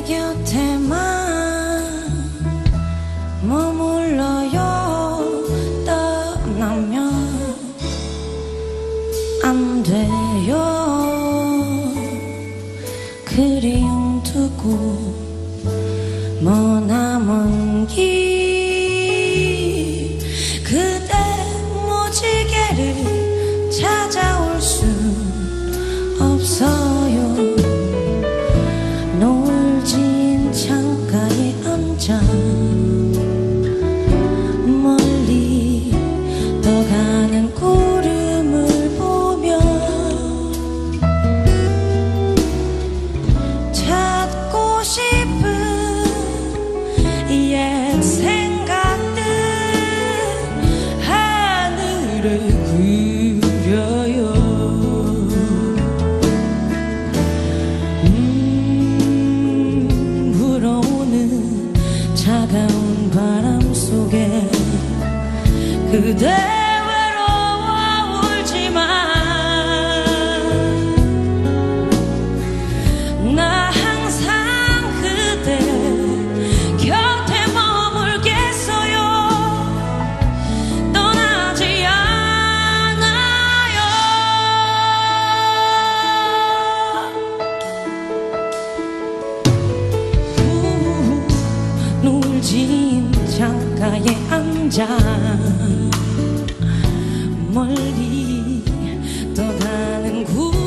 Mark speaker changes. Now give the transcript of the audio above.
Speaker 1: 내 곁에만 머물러요. 떠나면 안 돼요. 그리움 두고 머나먼 길 멀리 떠가는 구름을 보며 찾고 싶은 옛 생각들 하늘을 그 그대 외로워 울지마 나 항상 그대 곁에 머물겠어요. 떠나지 않아요. 우, 노을진 창가에 앉아 멀리 떠가는 구